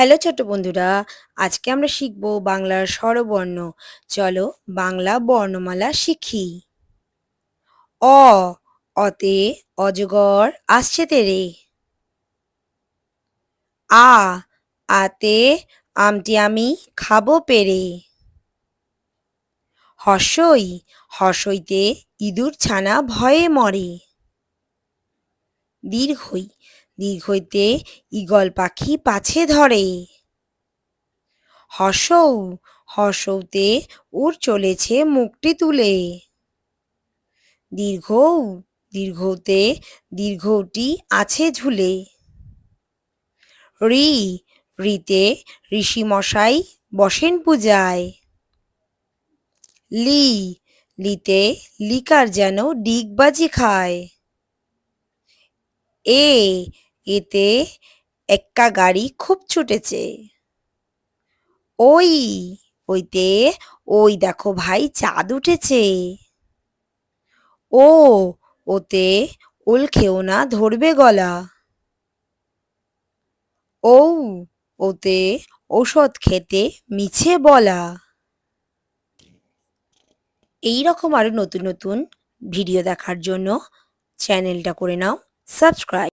Hello ছোট বন্ধুরা, আজকে আমরা শিখব বাংলার স্বরবর্ণ। চলো বাংলা বর্ণমালা শিখি। অ, অতে অজগর আসছে তেরে। আ, আতে আমটি আমি খাব পেরে। হর্ষই, হর্ষইতে ইঁদুর ছানা ভয়ে মরে। দীর্ঘই, দীর্ঘইতে ঈগল পাখি পাছে ধরে। হসৌ হসৌতে উড় চলেছে মুখটি তুলে। দীর্ঘৌ, দীর্ঘতে দীর্ঘটি আছে ঝুলে। রি ঋষি মশাই বসেন পূজায়। লি, লিতে লিকার যেন ডিগবাজি খায়। এ এতে এক্কা গাড়ি খুব ছুটেছে। ওই, ওইতে, ওই দেখো ভাই, চাঁদ উঠেছে। ও, ওতে ওল খেও না, ধরবে গলা। ও, ওতে ঔষধ খেতে মিছে বলা। এই রকম আরও নতুন নতুন ভিডিও দেখার জন্য চ্যানেলটা করে নাও। subscribe.